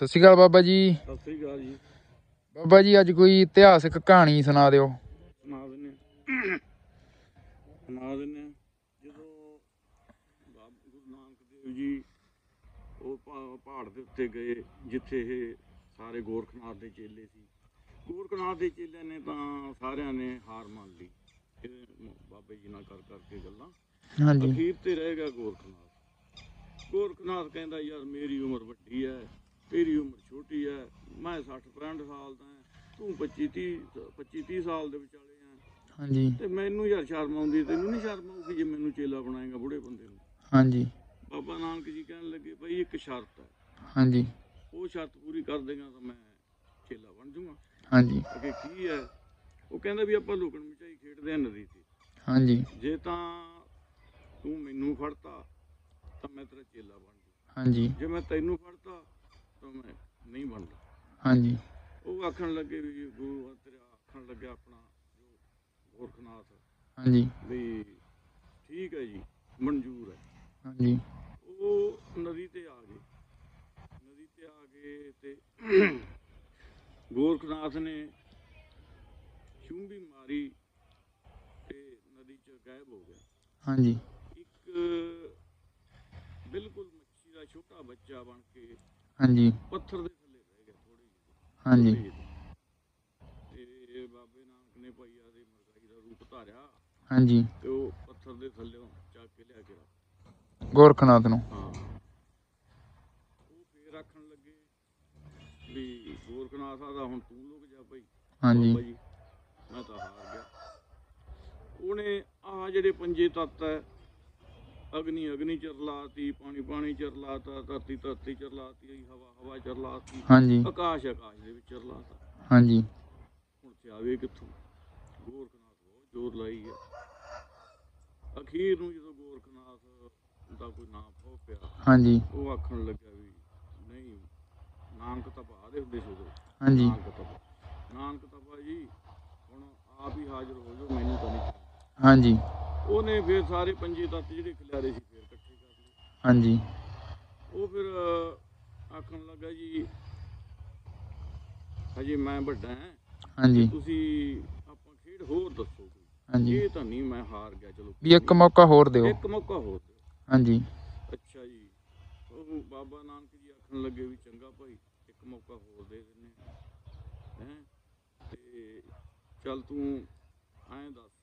ਸਤਿ ਸ਼੍ਰੀ ਅਕਾਲ ਬਾਬਾ ਜੀ। ਸਤਿ ਸ੍ਰੀ ਅਕਾਲ ਜੀ। ਬਾਬਾ ਜੀ ਅੱਜ ਕੋਈ ਇਤਿਹਾਸਕ ਕਹਾਣੀ ਸੁਣਾ ਦਿਓ। ਸੁਣਾ ਦਿੰਨੇ ਹਾਂ। ਸੁਣਾ ਦਿੰਨੇ ਹਾਂ। ਜਦੋਂ ਬਾਬਾ ਗੁਰੂ ਨਾਨਕ ਦੇਵ ਜੀ ਉਹ ਪਹਾ- ਪਹਾੜ ਦੇ ਉੱਤੇ ਗਏ ਜਿੱਥੇ ਇਹ ਸਾਰੇ ਗੋਰਖਨਾਥ ਦੇ ਚੇਲੇ ਸੀ। ਗੋਰਖਨਾਥ ਦੇ ਚੇਲਿਆਂ ਨੇ ਤਾਂ ਸਾਰਿਆਂ ਨੇ ਹਾਰ ਮੰਨ ਲਈ। ਇਹ ਬਾਬੇ ਜੀ ਨਾਲ ਕਰ ਕਰਕੇ ਗੱਲਾਂ। ਹਾਂਜੀ। ਅਖੀਰ ਤੇ ਰਹਿ ਗਿਆ ਗੋਰਖਨਾਥ। ਗੋਰਖਨਾਥ ਕਹਿੰਦਾ ਯਾਰ ਮੇਰੀ ਉਮਰ ਵੱਡੀ ਹੈ। ਤੇਰੀ ਉਮਰ ਛੋਟੀ ਹੈ ਮੈਂ 60 65 ਸਾਲ ਦਾ ਹਾਂ ਤੂੰ 25 30 25 30 ਸਾਲ ਦੇ ਵਿਚਾਲੇ ਆ ਹਾਂਜੀ। ਤੇ ਮੈਨੂੰ ਯਾਰ ਸ਼ਰਮ ਆਉਂਦੀ ਤੈਨੂੰ ਨਹੀਂ ਸ਼ਰਮ ਆਉਂਦੀ ਜੇ ਮੈਨੂੰ ਚੇਲਾ ਬਣਾਏਗਾ ਬੁੜੇ ਬੰਦੇ ਨੂੰ। ਹਾਂਜੀ। ਬਾਬਾ ਨਾਨਕ ਜੀ ਕਹਿਣ ਲੱਗੇ ਭਈ ਇੱਕ ਸ਼ਰਤ ਹੈ ਹਾਂਜੀ। ਉਹ ਸ਼ਰਤ ਪੂਰੀ ਕਰ ਦੇਗਾ ਤਾਂ ਮੈਂ ਚੇਲਾ ਬਣ ਜਾਊਂਗਾ ਹਾਂਜੀ। ਅੱਗੇ ਕੀ ਹੈ ਉਹ ਕਹਿੰਦਾ ਵੀ ਆਪਾਂ ਲੁਕਣ ਮਿਚਾਈ ਖੇਡਦੇ ਆ ਨਦੀ ਤੇ। ਹਾਂਜੀ। ਜੇ ਤਾਂ ਤੂੰ ਮੈਨੂੰ ਫੜਤਾ ਤਾਂ ਮੈਂ ਤੇਰਾ ਚੇਲਾ ਬਣ ਜੂ ਹਾਂਜੀ। ਜੇ ਮੈਂ ਤੈਨੂੰ ਫੜਤਾ ਤਾਂ ਮੈਂ ਨਹੀਂ ਬਣਦਾ ਹਾਂਜੀ। ਉਹ ਆਖਣ ਲੱਗੇ ਵੀ ਗੁਰੂ ਤੇਰਾ ਆਖਣ ਲੱਗਿਆ ਆਪਣਾ ਜੋ ਗੋਰਖਨਾਥ ਹਾਂਜੀ। ਵੀ ਠੀਕ ਹੈ ਜੀ ਮਨਜ਼ੂਰ ਹੈ। ਹਾਂਜੀ। ਉਹ ਨਦੀ ਤੇ ਆ ਗਏ। ਨਦੀ ਤੇ ਆ ਗਏ ਤੇ ਗੋਰਖਨਾਥ ਨੇ ਚੁੰਬੀ ਮਾਰੀ ਤੇ ਨਦੀ ਚ ਗਾਇਬ ਹੋ ਗਿਆ ਹਾਂਜੀ। ਇੱਕ ਬਿਲਕੁਲ ਮੱਛੀ ਦਾ ਛੋਟਾ ਬੱਚਾ ਬਣ ਕੇ ਹਾਂਜੀ। ਪੱਥਰ ਦੇ ਥੱਲੇ ਰਹਿ ਗਿਆ ਥੋੜੀ ਜਿਹੀ। ਹਾਂਜੀ। ਥੋੜ੍ਹੀ ਜਿਹੀ। ਤੇ ਬਾਬੇ ਨਾਨਕ ਨੇ ਭਾਈ ਆਦੇ ਮਰਗਾਈ ਦਾ ਰੂਪ ਧਾਰਿਆ। ਹਾਂਜੀ। ਤੇ ਉਹ ਪੱਥਰ ਦੇ ਥੱਲੇੋਂ ਚੱਕ ਕੇ ਲਿਆ ਕੇ ਰੱਖ ਗੋਰਖਨਾਥ ਨੂੰ। ਹਾਂ। ਉਹ ਫੇਰ ਆਖਣ ਲੱਗੇ ਵੀ ਗੋਰਖਨਾਥ ਆ ਦਾ ਹੁਣ ਤੂੰ ਲੁਕ ਜਾ ਭਾਈ। ਹਾਂਜੀ। ਮੈਂ ਤਾਂ ਹਾਰ ਗਿਆ। ਉਹਨੇ ਆ ਜਿਹੜੇ ਪੰਜੇ ਤੱਤ ਹੈ ਅਗਨੀ ਅਗਨੀ ਚਰਲਾਤੀ ਪਾਣੀ ਪਾਣੀ ਚਰਲਾਤਾ ਧਰਤੀ ਧਰਤੀ ਚਰਲਾਤੀ ਹਵਾ ਹਵਾ ਚਰਲਾਤੀ ਹਾਂਜੀ। ਆਕਾਸ਼ ਆਕਾਸ਼ ਦੇ ਵਿੱਚ ਚਰਲਾਤਾ ਹਾਂਜੀ। ਹੁਣ ਤੇ ਆਵੇ ਕਿੱਥੋਂ? ਗੋਰਖਨਾਥ ਬਹੁਤ ਜ਼ੋਰ ਲਾਈ ਹੈ ਅਖੀਰ ਨੂੰ ਜਦੋਂ ਗੋਰਖਨਾਥ ਦਾ ਕੋਈ ਨਾਮ ਹੋ ਪਿਆ ਹਾਂਜੀ। ਉਹ ਆਖਣ ਲੱਗਾ ਵੀ ਨਹੀਂ ਨਾਨਕ ਤਪਾ ਦੇ ਹੁੰਦੇ ਸੀ ਉਦੋਂ। ਹਾਂਜੀ। ਨਾਨਕ ਤਪਾ ਨਾਨਕ ਤਪਾ ਜੀ ਹੁਣ ਆਪ ਹੀ ਹਾਜ਼ਰ ਹੋ ਜਾਓ ਮੈਨੂੰ ਤਾਂ ਨਹੀਂ। ਹਾਂਜੀ। ਉਹਨੇ ਫਿਰ ਸਾਰੇ ਪੰਜੇ ਤੱਤ ਜਿਹੜੇ ਖਿਲਾਰੇ ਸੀ ਫਿਰ ਇਕੱਠੇ ਕਰ ਲਏ। ਹਾਂਜੀ। ਉਹ ਫਿਰ ਆਖਣ ਲੱਗਾ ਜੀ ਹਜੇ ਮੈਂ ਵੱਡਾ ਹਾਂ। ਹਾਂਜੀ। ਤੁਸੀਂ ਆਪਾਂ ਖੇਡ ਹੋਰ ਦੱਸੋ ਕੋਈ। ਹਾਂਜੀ। ਇਹ ਤਾਂ ਨਹੀਂ ਮੈਂ ਹਾਰ ਗਿਆ ਚਲੋ ਵੀ ਇੱਕ ਮੌਕਾ ਹੋਰ ਦਿਓ। ਇੱਕ ਮੌਕਾ ਹੋਰ ਦਿਓ। ਹਾਂਜੀ। ਅੱਛਾ ਜੀ। ਉਹ ਬਾਬਾ ਨਾਨਕ ਜੀ ਆਖਣ ਲੱਗੇ ਵੀ ਚੰਗਾ ਭਾਈ ਇੱਕ ਮੌਕਾ ਹੋਰ ਦੇ ਦਿੰਨੇ ਹੈ? ਤੇ ਚੱਲ ਤੂੰ ਐਂ ਦੱਸ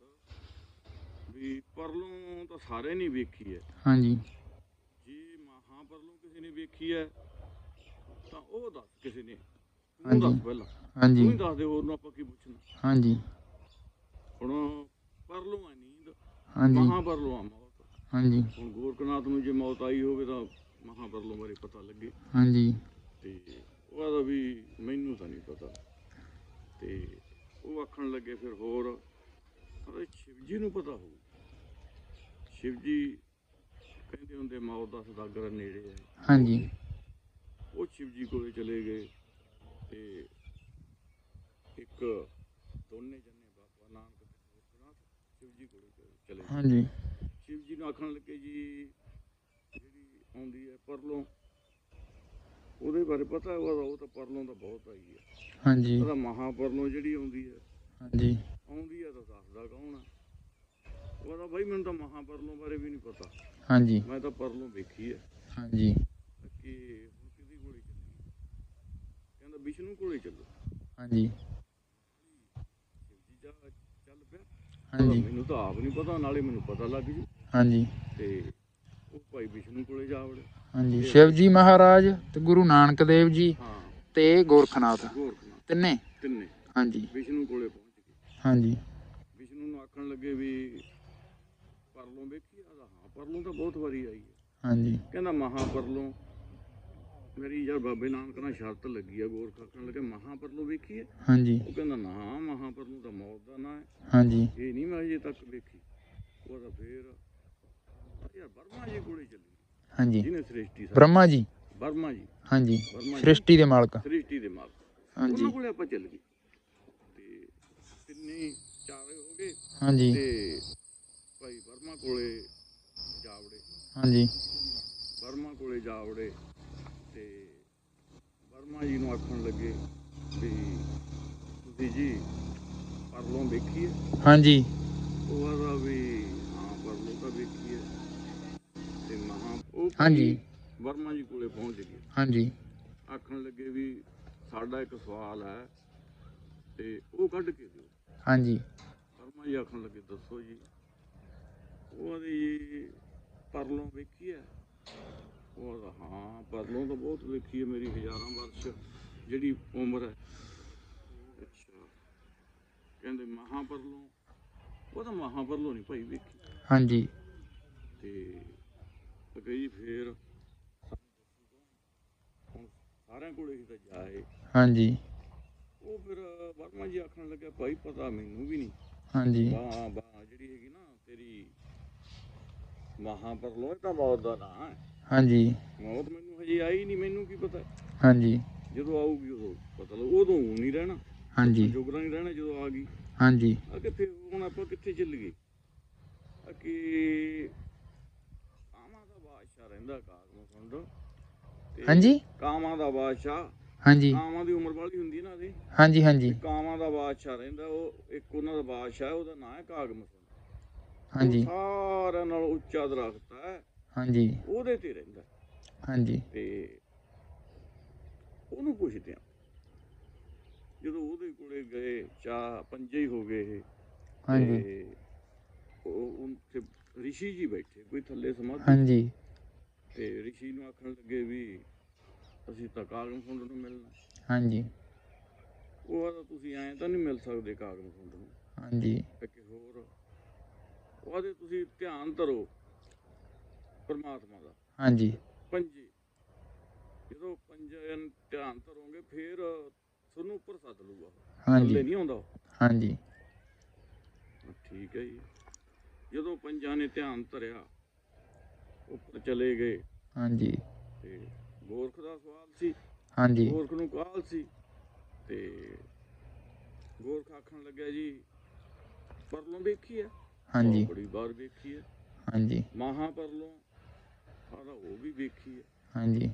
ਵੀ ਪਰਲੋਂ ਤਾਂ ਸਾਰੇ ਨਹੀਂ ਵੇਖੀ ਹੈ। ਹਾਂਜੀ। ਜੇ ਮਹਾਂ ਪਰਲੋਂ ਕਿਸੇ ਨੇ ਵੇਖੀ ਹੈ ਤਾਂ ਉਹ ਦੱਸ ਕਿਸੇ ਨੇ। ਤੂੰ। ਦੱਸ ਪਹਿਲਾਂ। ਤੂੰ ਹਾਂਜੀ ਹੀ ਦੱਸ ਦੇ ਹੋਰ ਨੂੰ ਆਪਾਂ ਕੀ ਪੁੱਛਣਾ। ਹਾਂਜੀ। ਹੁਣ ਪਰਲੋਂ ਆ ਨੀਂਦ। ਹਾਂਜੀ। ਮਹਾਂ ਪਰਲੋਂ ਆ ਮੌਤ। ਹਾਂਜੀ। ਹੁਣ ਗੋਰਖਨਾਥ ਨੂੰ ਜੇ ਮੌਤ ਆਈ ਹੋਵੇ ਤਾਂ ਮਹਾਪਰਲੋਂ ਬਾਰੇ ਪਤਾ ਲੱਗੇ। ਹਾਂਜੀ। ਤੇ ਉਹ ਆਦਾ ਵੀ ਮੈਨੂੰ ਤਾਂ ਨਹੀਂ ਪਤਾ। ਤੇ ਉਹ ਆਖਣ ਲੱਗੇ ਫਿਰ ਹੋਰ। ਅਰੇ ਸ਼ਿਵ ਜੀ ਨੂੰ ਪਤਾ ਹੋਊ। ਸ਼ਿਵ ਜੀ ਕਹਿੰਦੇ ਹੁੰਦੇ ਮੌਤ ਦਾ ਸਦਾਗਰ ਨੇੜੇ ਹੈ। ਹਾਂਜੀ। ਉਹ ਸ਼ਿਵ ਜੀ ਕੋਲੇ ਚਲੇ ਗਏ ਤੇ ਇੱਕ ਦੋਨੇ ਜਣੇ ਬਾਬਾ ਨਾਨਕ ਤੇ ਗੋਰਖਨਾਥ ਸ਼ਿਵ ਜੀ ਕੋਲੇ ਚਲੇ- ਗਏ। ਹਾਂਜੀ। ਸ਼ਿਵ ਜੀ ਨੂੰ ਆਖਣ ਲੱਗੇ ਜੀ ਜਿਹੜੀ ਆਉਂਦੀ ਹੈ ਪਰਲੋਂ ਉਹਦੇ ਬਾਰੇ ਪਤਾ ਹੈ ਉਹਦਾ ਉਹ ਤਾਂ ਪਰਲੋਂ ਦਾ ਬਹੁਤ ਆਈ ਹੈ। ਹਾਂਜੀ। ਉਹਦਾ ਮਹਾਪਰਲੋਂ ਜਿਹੜੀ ਆਉਂਦੀ ਹੈ ਹਾਂਜੀ। ਆਉਂਦੀ ਹੈ ਤਾਂ ਦੱਸਦਾ ਕੌਣ ਆ ਉਹਦਾ ਬਾਈ ਮੈਨੂੰ ਤਾਂ ਮਹਾਪਰਲੋਂ ਬਾਰੇ ਵੀ ਨਹੀਂ ਪਤਾ। ਹਾਂਜੀ। ਮੈਂ ਤਾਂ ਪਰਲੋਂ ਵੇਖੀ ਹੈ। ਹਾਂਜੀ। ਕਿ ਹੁਣ ਕਿਹਦੀ ਕੋਲੇ ਚੱਲੀ? ਕਹਿੰਦਾ ਵਿਸ਼ਨੂੰ ਕੋਲੇ ਚੱਲੋ। ਹਾਂਜੀ। ਸ਼ਿਵ ਜੀ ਜਾ ਚੱਲ ਪਿਆ। ਹਾਂਜੀ। ਮੈਨੂੰ ਤਾਂ ਆਪ ਨਹੀਂ ਪਤਾ ਨਾਲੇ ਮੈਨੂੰ ਪਤਾ ਲੱਗ ਜੂ। ਹਾਂਜੀ। ਤੇ ਉਹ ਭਾਈ ਵਿਸ਼ਨੂੰ ਕੋਲੇ ਜਾ ਵੜੇ ਹਾਂਜੀ। ਸ਼ਿਵ ਜੀ ਮਹਾਰਾਜ ਤੇ ਗੁਰੂ ਨਾਨਕ ਦੇਵ ਜੀ ਹਾਂ। ਤੇ ਗੋਰਖਨਾਥ। ਗੋਰਖਨਾਥ। ਤਿੰਨੇ। ਤਿੰਨੇ। ਹਾਂਜੀ। ਵਿਸ਼ਨੂੰ ਕੋਲੇ ਪਹੁੰਚ ਗਏ। ਹਾਂਜੀ। ਵਿਸ਼ਨੂੰ ਨੂੰ ਆਖਣ ਲੱਗੇ ਵੀ ਪਰਲੋਂ ਵੇਖੀ ਆਦਾ ਹਾਂ ਪਰਲੋਂ ਤਾਂ ਬਹੁਤ ਵਾਰੀ ਆਈ ਹੈ। ਹਾਂਜੀ। ਕਹਿੰਦਾ ਮਹਾ ਪਰਲੋਂ ਮੇਰੀ ਯਾਰ ਬਾਬੇ ਨਾਨਕ ਨਾਲ ਸ਼ਰਤ ਲੱਗੀ ਆ ਗੋਰਖ ਆਖਣ ਲੱਗੇ ਮਹਾ ਪਰਲੋਂ ਵੇਖੀ ਹੈ ਹਾਂਜੀ। ਉਹ ਕਹਿੰਦਾ ਨਾ ਮਹਾ ਪਰਲੋਂ ਤਾਂ ਮੌਤ ਦਾ ਨਾਂ ਹੈ। ਹਾਂਜੀ। ਇਹ ਨਹੀਂ ਮੈਂ ਅਜੇ ਤੱਕ ਵੇਖੀ। ਉਹ ਤਾਂ ਫੇਰ ਯਾਰ ਬਰਮਾ ਜੀ ਕੋਲੇ ਚੱਲੀ। ਹਾਂਜੀ। ਜਿਹਨੇ ਸ੍ਰਿਸ਼ਟੀ ਸਾਰੀ ਬ੍ਰਹਮਾ ਜੀ? ਬਰਮਾ ਜੀ। ਹਾਂਜੀ। ਸ੍ਰਿਸ਼ਟੀ ਦੇ ਮਾਲਕ। ਸ੍ਰਿਸ਼ਟੀ ਦੇ ਮਾਲਕ। ਹਾਂਜੀ। ਉਹਨਾਂ ਕੋਲੇ ਆਪਾਂ ਚੱਲ ਗਏ। ਤੇ ਤਿੰਨੇ ਚਾਰੇ ਹੋ ਗਏ। ਹਾਂਜੀ। ਤੇ ਕੋਲੇ ਜਾਵੜੇ। ਹਾਂਜੀ। ਵਰਮਾ ਕੋਲੇ ਜਾਵੜੇ ਤੇ ਵਰਮਾ ਆਖਣ ਲੱਗੇ ਵੀ ਤੁਸੀਂ ਜੀ ਪਰਲੋਂ ਵੇਖੀਏ। ਹਾਂਜੀ। ਉਹ ਆਦਾ ਵੀ ਹਾਂ ਪਰਲੋਂ ਤਾਂ ਵੇਖੀਏ। ਤੇ ਮਹਾ ਉਹ ਹਾਂਜੀ। ਵਰਮਾ ਜੀ ਕੋਲੇ ਪਹੁੰਚ ਗਏ। ਹਾਂਜੀ। ਆਖਣ ਲੱਗੇ ਵੀ ਸਾਡਾ ਇੱਕ ਸਵਾਲ ਹੈ ਤੇ ਉਹ ਕੱਢ ਕੇ ਦਿਓ। ਹਾਂਜੀ। ਵਰਮਾ ਜੀ ਆਖਣ ਲੱਗੇ ਦੱਸੋ ਜੀ। ਉਹ ਆਦੀ ਜੀ ਪਰਲੋਂ ਵੇਖੀ ਹੈ। ਉਹ ਹਾਂ ਪਰਲੋਂ ਤਾਂ ਬਹੁਤ ਵੇਖੀ ਹੈ ਮੇਰੀ ਹਜ਼ਾਰਾਂ ਵਰਸ਼ ਜਿਹੜੀ ਉਮਰ ਹੈ। ਅੱਛਾ। ਕਹਿੰਦੇ ਮਹਾ ਪਰਲੋਂ ਉਹ ਤਾਂ ਮਹਾ ਪਰਲੋਂ ਨਹੀਂ ਭਾਈ ਵੇਖੀ। ਹਾਂਜੀ। ਤੇ ਕਹੀ ਜੀ ਫੇਰ ਸਾਰਿਆਂ ਕੋਲੇ ਹੀ ਤਾਂ ਜਾਏ। ਹਾਂਜੀ। ਉਹ ਫਿਰ ਵਰਮਾ ਜੀ ਆਖਣ ਲੱਗਾ ਭਾਈ ਪਤਾ ਮੈਨੂੰ ਵੀ ਨਹੀਂ। ਹਾਂਜੀ। ਬਾਹ ਬਾਹ ਜਿਹੜੀ ਹੈਗੀ ਨਾ ਤੇਰੀ ਮਹਾ ਪਰਲੋਂ ਇਹ ਤਾਂ ਮੌਤ ਦਾ ਨਾਂ ਹੈ। ਹਾਂਜੀ। ਮੌਤ ਮੈਨੂੰ ਹਜੇ ਆਈ ਨਹੀਂ ਮੈਨੂੰ ਕੀ ਪਤਾ? ਹਾਂਜੀ। ਜਦੋਂ ਆਊਗੀ ਉਦੋਂ ਪਤਾ ਲੱਗ। ਉਦੋਂ ਨਹੀਂ ਰਹਿਣਾ। ਹਾਂਜੀ। ਜੋਗਰਾ ਨਹੀਂ ਰਹਿਣਾ ਜਦੋਂ ਆ ਗਈ। ਹਾਂਜੀ। ਆ ਕਿੱਥੇ ਹੁਣ ਆਪਾਂ ਕਿੱਥੇ ਚੱਲ ਗਏ? ਆ ਕਿ ਕਾਮਾਂ ਦਾ ਬਾਦਸ਼ਾਹ ਰਹਿੰਦਾ ਕਾਗਮ ਹਾਂਜੀ। ਕਾਮਾਂ ਦਾ ਬਾਦਸ਼ਾਹ। ਹਾਂਜੀ। ਕਾਮਾਂ ਦੀ ਉਮਰ ਵਾਲੀ ਹੁੰਦੀ ਨਾ ਉਹਦੀ। ਹਾਂਜੀ ਹਾਂਜੀ। ਕਾਮਾਂ ਦਾ ਬਾਦਸ਼ਾਹ ਰਹਿੰਦਾ ਉਹ ਇੱਕ ਉਹਨਾਂ ਦਾ ਬਾਦਸ਼ਾਹ ਹੈ, ਉਹਦਾ ਨਾਂ ਹੈ ਕਾਗਮ ਹਾਂਜੀ। ਸਾਰਿਆਂ ਨਾਲ ਉੱਚਾ ਦਰਖਤ ਹੈ। ਹਾਂਜੀ। ਉਹਦੇ ਤੇ ਰਹਿੰਦਾ। ਹਾਂਜੀ। ਤੇ ਉਹਨੂੰ ਪੁੱਛਦੇ ਆ ਜਦੋਂ ਉਹਦੇ ਕੋਲੇ ਗਏ ਚਾਹ ਪੰਜੇ ਹੀ ਹੋ ਗਏ। ਇਹ ਹਾਂਜੀ। ਤੇ ਉਹ ਉੱਥੇ ਰਿਸ਼ੀ ਜੀ ਬੈਠੇ ਕੋਈ ਥੱਲੇ ਸਮਾਧੀ। ਹਾਂਜੀ। ਤੇ ਰਿਸ਼ੀ ਨੂੰ ਆਖਣ ਲੱਗੇ ਵੀ ਅਸੀਂ ਤਾਂ ਕਾਗਮ ਸੁੰਡ ਨੂੰ ਮਿਲਣਾ। ਹਾਂਜੀ। ਉਹ ਆਦਾ ਤੁਸੀਂ ਐਂ ਤਾਂ ਨਹੀਂ ਮਿਲ ਸਕਦੇ ਕਾਗਮ ਸੁੰਡ ਨੂੰ। ਹਾਂਜੀ। ਇੱਕ ਹੋਰ ਉਹ ਆਦੇ ਤੁਸੀਂ ਧਿਆਨ ਧਰੋ ਪਰਮਾਤਮਾ ਦਾ। ਹਾਂਜੀ। ਪੰਜੇ। ਜਦੋਂ ਪੰਜੇ ਨੂੰ ਧਿਆਨ ਧਰੋਗੇ ਫੇਰ ਤੁਹਾਨੂੰ ਉੱਪਰ ਸੱਦ ਲੂਗਾ ਹਾਂਜੀ। ਨਹੀਂ ਆਉਂਦਾ। ਹਾਂਜੀ। ਠੀਕ ਹੈ ਜੀ। ਜਦੋਂ ਪੰਜਾਂ ਨੇ ਧਿਆਨ ਧਰਿਆ ਉੱਪਰ ਚਲੇ ਗਏ। ਹਾਂਜੀ। ਤੇ ਗੋਰਖ ਦਾ ਸਵਾਲ ਸੀ। ਹਾਂਜੀ। ਗੋਰਖ ਨੂੰ ਕਾਲ ਸੀ। ਤੇ ਗੋਰਖ ਆਖਣ ਲੱਗਿਆ ਜੀ ਪਰਲੋਂ ਵੇਖੀ ਹੈ? ਹਾਂਜੀ। ਬੜੀ ਵਾਰ ਵੇਖੀ ਹੈ। ਹਾਂਜੀ। ਮਹਾ ਪਰਲੋਂ ਆਦਾ ਉਹ ਵੀ ਵੇਖੀ ਹੈ। ਹਾਂਜੀ।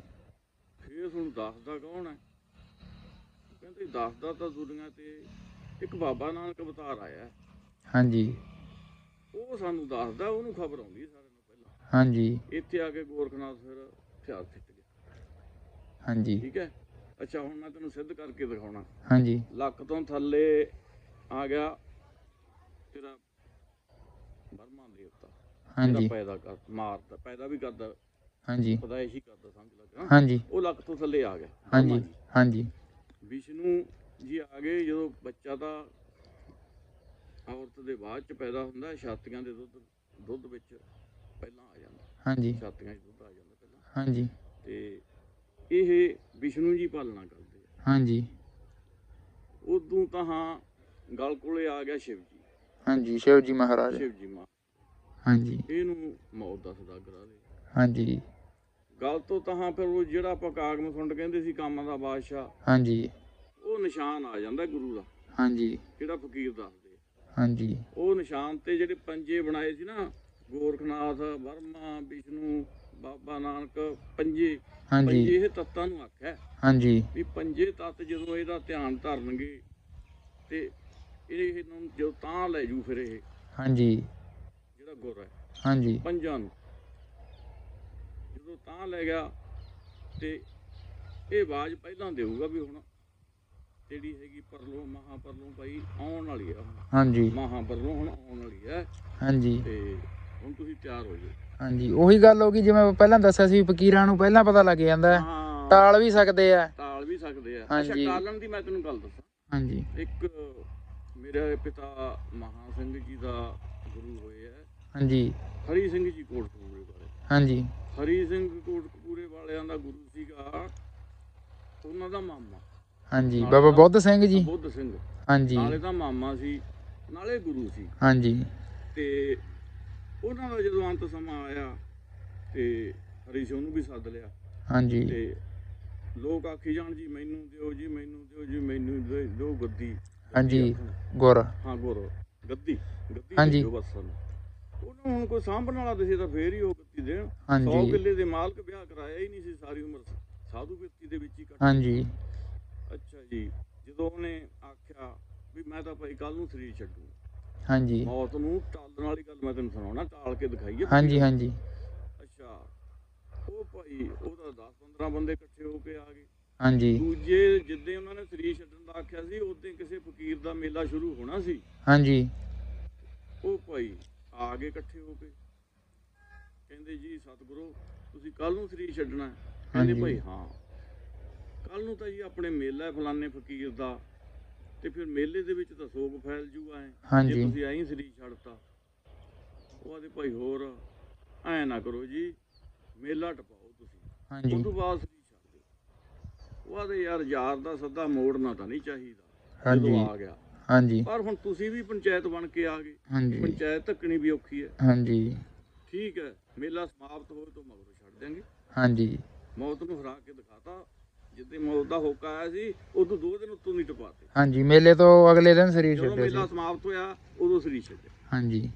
ਫੇਰ ਤੁਹਾਨੂੰ ਦੱਸਦਾ ਕੌਣ ਹੈ? ਕਹਿੰਦੇ ਦੱਸਦਾ ਤਾਂ ਦੁਨੀਆ ਤੇ ਇੱਕ ਬਾਬਾ ਨਾਨਕ ਅਵਤਾਰ ਆਇਆ। ਹਾਂਜੀ। ਉਹ ਸਾਨੂੰ ਦੱਸਦਾ ਉਹਨੂੰ ਖਬਰ ਆਉਂਦੀ ਸਾਰਿਆਂ ਨੂੰ ਪਹਿਲਾਂ। ਹਾਂਜੀ। ਇੱਥੇ ਆ ਕੇ ਗੋਰਖਨਾਥ ਫਿਰ ਹਥਿਆਰ ਸਿੱਟ ਗਿਆ। ਹਾਂਜੀ। ਠੀਕ ਹੈ? ਅੱਛਾ ਹੁਣ ਮੈਂ ਤੈਨੂੰ ਸਿੱਧ ਕਰਕੇ ਦਿਖਾਉਣਾ। ਹਾਂਜੀ। ਲੱਕ ਤੋਂ ਥੱਲੇ ਆ ਗਿਆ ਤੇਰਾ ਹਾਂਜੀ। ਪੈਦਾ ਕਰ ਮਾਰਦਾ ਪੈਦਾ ਵੀ ਕਰਦਾ। ਹਾਂਜੀ। ਪਦਾਇਸ਼ ਹੀ ਕਰਦਾ ਸਮਝ ਲੱਗਾ ਹਾਂਜੀ। ਉਹ ਲੱਕ ਤੋਂ ਥੱਲੇ ਆ ਗਿਆ। ਹਾਂਜੀ। ਹਾਂਜੀ। ਵਿਸ਼ਨੂੰ ਜੀ ਆ ਗਏ ਜਦੋਂ ਬੱਚਾ ਤਾਂ ਔਰਤ ਦੇ ਬਾਅਦ ਚ ਪੈਦਾ ਹੁੰਦਾ ਛਾਤੀਆਂ ਦੇ ਦੁੱਧ ਦੁੱਧ ਵਿੱਚ ਪਹਿਲਾਂ ਆ ਜਾਂਦਾ। ਹਾਂਜੀ। ਛਾਤੀਆਂ 'ਚ ਦੁੱਧ ਆ ਜਾਂਦਾ ਪਹਿਲਾਂ। ਹਾਂਜੀ। ਤੇ ਇਹ ਵਿਸ਼ਨੂੰ ਜੀ ਪਾਲਣਾ ਕਰਦੇ ਆ। ਹਾਂਜੀ। ਉਦੋਂ ਤਾਂ ਹਾਂ ਗਲ ਕੋਲੇ ਆ ਗਿਆ ਸ਼ਿਵ ਜੀ। ਹਾਂਜੀ ਸ਼ਿਵ ਜੀ ਮਹਾਰਾਜ। ਸ਼ਿਵ ਜੀ ਮਾਂ ਹਾਂਜੀ। ਇਹਨੂੰ ਮੌਤ ਦਾ ਸਦਾਗਰਾ ਦੇ। ਹਾਂਜੀ। ਗਲ ਤੋਂ ਤਾਂ ਫਿਰ ਉਹ ਜਿਹੜਾ ਆਪਾਂ ਕਾਗਮ ਸੁੰਡ ਕਹਿੰਦੇ ਸੀ ਕਾਮਾਂ ਦਾ ਬਾਦਸ਼ਾਹ ਹਾਂਜੀ। ਉਹ ਨਿਸ਼ਾਨ ਆ ਜਾਂਦਾ ਗੁਰੂ ਦਾ। ਹਾਂਜੀ। ਜਿਹੜਾ ਫਕੀਰ ਦੱਸਦੇ। ਹਾਂਜੀ। ਉਹ ਨਿਸ਼ਾਨ ਤੇ ਜਿਹੜੇ ਪੰਜੇ ਬਣਾਏ ਸੀ ਨਾ ਗੋਰਖਨਾਥ ਵਰਮਾ ਵਿਸ਼ਨੂੰ ਬਾਬਾ ਨਾਨਕ ਪੰਜੇ। ਪੰਜੇ ਹਾਂਜੀ ਇਹ ਤੱਤਾਂ ਨੂੰ ਆਖਿਆ। ਹਾਂਜੀ। ਵੀ ਪੰਜੇ ਤੱਤ ਜਦੋਂ ਇਹਦਾ ਧਿਆਨ ਧਰਨਗੇ ਤੇ ਇਹ ਇਹਨੂੰ ਜਦੋਂ ਤਾਂ ਲੈ ਜੂ ਫਿਰ ਇਹ। ਹਾਂਜੀ। ਗੁਰ ਹੈ। ਹਾਂਜੀ। ਪੰਜਾਂ ਨੂੰ। ਜਦੋਂ ਤਾਂ ਲੈ ਗਿਆ ਤੇ ਇਹ ਆਵਾਜ਼ ਪਹਿਲਾਂ ਦੇਊਗਾ ਵੀ ਹੁਣ ਜਿਹੜੀ ਹੈਗੀ ਪਰਲੋਂ ਮਹਾ ਪਰਲੋਂ ਭਾਈ ਆਉਣ ਵਾਲੀ ਆ ਹੁਣ। ਹਾਂਜੀ। ਮਹਾ ਪਰਲੋਂ ਹੁਣ ਆਉਣ ਵਾਲੀ ਹੈ ਹਾਂਜੀ। ਤੇ ਹੁਣ ਤੁਸੀਂ ਤਿਆਰ ਹੋ ਜਾਓ। ਹਾਂਜੀ ਉਹੀ ਗੱਲ ਹੋ ਗਈ ਜਿਵੇਂ ਪਹਿਲਾਂ ਦੱਸਿਆ ਸੀ ਫਕੀਰਾਂ ਨੂੰ ਪਹਿਲਾਂ ਪਤਾ ਲੱਗ ਜਾਂਦਾ ਹੈ। ਹਾਂ। ਟਾਲ ਵੀ ਸਕਦੇ ਆ। ਟਾਲ ਵੀ ਸਕਦੇ ਆ। ਅੱਛਾ ਹਾਂਜੀ। ਟਾਲਣ ਦੀ ਮੈਂ ਤੈਨੂੰ ਗੱਲ ਦੱਸਾਂ। ਹਾਂਜੀ। ਇੱਕ ਮੇਰੇ ਪਿਤਾ ਮਹਾ ਸਿੰਘ ਜੀ ਦਾ ਗੁਰੂ ਹੋਏ ਆ। ਹਾਂਜੀ। ਹਰੀ ਸਿੰਘ ਜੀ ਕੋਟਕਪੂਰੇ ਵਾਲੇ। ਹਾਂਜੀ। ਹਰੀ ਸਿੰਘ ਕੋਟਕਪੂਰੇ ਵਾਲਿਆਂ ਦਾ ਗੁਰੂ ਸੀਗਾ। ਉਹਨਾਂ ਦਾ ਮਾਮਾ। ਹਾਂਜੀ। ਬਾਬਾ ਬੁੱਧ ਸਿੰਘ ਜੀ? ਬੁੱਧ ਸਿੰਘ। ਹਾਂਜੀ। ਨਾਲੇ ਤਾਂ ਮਾਮਾ ਸੀ। ਨਾਲੇ ਗੁਰੂ ਸੀ। ਹਾਂਜੀ। ਤੇ ਉਹਨਾਂ ਦਾ ਜਦੋਂ ਅੰਤ ਸਮਾਂ ਆਇਆ ਤੇ ਹਰੀ ਸਿੰਘ ਨੂੰ ਵੀ ਸੱਦ ਲਿਆ। ਹਾਂਜੀ। ਤੇ ਲੋਕ ਆਖੀ ਜਾਣ ਜੀ ਮੈਨੂੰ ਦਿਓ ਜੀ ਮੈਨੂੰ ਦਿਓ ਜੀ ਮੈਨੂੰ ਦਿਓ- ਗੱਦੀ। ਹਾਂਜੀ। ਗੁਰ। ਹਾਂ ਗੁਰ। ਗੱਦੀ। ਗੱਦੀ ਹਾਂਜੀ। ਦਿਓ ਬਸ ਸਾਨੂੰ। ਉਹਨੂੰ ਹੁਣ ਕੋਈ ਸਾਂਭਣ ਵਾਲਾ ਦਿਸੇ ਤਾਂ ਫੇਰ ਹੀ ਉਹ ਗੱਦੀ ਦੇਣ। 100 ਹਾਂਜੀ ਕਿੱਲੇ ਦੇ ਮਾਲਕ ਵਿਆਹ ਕਰਾਇਆ ਹੀ ਨਹੀਂ ਸੀ ਸਾਰੀ ਉਮਰ ਸਾਧੂ ਵਿਅਕਤੀ ਦੇ ਵਿੱਚ ਹੀ ਕੱਟ ਹਾਂਜੀ। ਅੱਛਾ ਜੀ ਜਦੋਂ ਉਹਨੇ ਆਖਿਆ ਵੀ ਮੈਂ ਤਾਂ ਭਾਈ ਕੱਲ ਨੂੰ ਸਰੀਰ ਛੱਡੂ। ਹਾਂਜੀ। ਮੌਤ ਨੂੰ ਟਾਲਣ ਵਾਲੀ ਗੱਲ ਮੈਂ ਤੈਨੂੰ ਸੁਣਾਉਣਾ ਟਾਲ ਕੇ ਦਿਖਾਈਏ। ਹਾਂਜੀ ਹਾਂਜੀ। ਅੱਛਾ ਉਹ ਭਾਈ ਉਹਦਾ 10 15 ਬੰਦੇ ਇਕੱਠੇ ਹੋ ਕੇ ਆ ਗਏ। ਹਾਂਜੀ। ਦੂਜੇ ਜਿੱਦੇ ਉਹਨਾਂ ਨੇ ਸਰੀਰ ਛੱਡਣ ਦਾ ਆਖਿਆ ਸੀ ਉਦੋਂ ਕਿਸੇ ਫਕੀਰ ਦਾ ਮੇਲਾ ਸ਼ੁਰੂ ਹੋਣਾ ਸੀ। ਹਾਂਜੀ। ਉਹ ਭਾਈ ਆ ਗਏ ਇਕੱਠੇ ਹੋ ਕੇ। ਕਹਿੰਦੇ ਜੀ ਸਤਿਗੁਰੂ ਤੁਸੀਂ ਕੱਲ ਨੂੰ ਸਰੀਰ ਛੱਡਣਾ ਹੈ? ਕਹਿੰਦੇ। ਭਾਈ ਹਾਂ। ਕੱਲ ਨੂੰ ਤਾਂ ਜੀ ਆਪਣੇ ਮੇਲਾ ਹੈ ਫਲਾਣੇ ਫਕੀਰ ਦਾ। ਤੇ ਫਿਰ ਮੇਲੇ ਦੇ ਵਿੱਚ ਤਾਂ ਸੋਗ ਫੈਲ ਜੂਗਾ ਐ ਜੇ ਤੁਸੀਂ ਐਂ ਸਰੀਰ ਛੱਡਤਾ ਉਹ ਆਦੇ ਭਾਈ ਹੋਰ ਐ ਨਾ ਕਰੋ ਜੀ ਮੇਲਾ ਟਪਾਓ ਤੁਸੀਂ। ਹਾਂਜੀ। ਉਸ ਤੋਂ ਬਾਅਦ ਸਰੀਰ ਛੱਡ ਦਿਓ। ਉਹ ਆਦੇ ਯਾਰ ਯਾਰ ਦਾ ਸੱਦਾ ਮੋੜਨਾ ਤਾਂ ਨਹੀਂ ਚਾਹੀਦਾ। ਹਾਂਜੀ। ਆ ਗਿਆ। ਹਾਂਜੀ। ਪਰ ਹੁਣ ਤੁਸੀਂ ਵੀ ਪੰਚਾਇਤ ਬਣ ਕੇ ਆ ਗਏ। ਹਾਂਜੀ। ਪੰਚਾਇਤ ਧੱਕਣੀ ਵੀ ਔਖੀ ਹੈ। ਹਾਂਜੀ। ਠੀਕ ਹੈ। ਮੇਲਾ ਸਮਾਪਤ ਹੋਏ ਤੋਂ ਮਗਰੋਂ ਛੱਡ ਦਿਆਂਗੇ। ਹਾਂਜੀ। ਮੌਤ ਨੂੰ ਹਰਾ ਕੇ ਦਿਖਾਤਾ। ਜਿੱਦੇ ਮੌਤ ਦਾ ਹੋਕਾ ਆਇਆ ਸੀ ਉਦੋਂ ਦੋ ਦਿਨ ਉੱਤੋਂ ਨਹੀਂ ਟਪਾਤੇ। ਹਾਂਜੀ ਮੇਲੇ ਤੋਂ ਅਗਲੇ ਦਿਨ ਸਰੀਰ ਜਦੋਂ ਛੱਡਿਆ ਮੇਲਾ ਸੀ। ਸਮਾਪਤ ਹੋਇਆ ਉਦੋਂ ਸਰੀਰ ਛੱਡਿਆ। ਹਾਂਜੀ।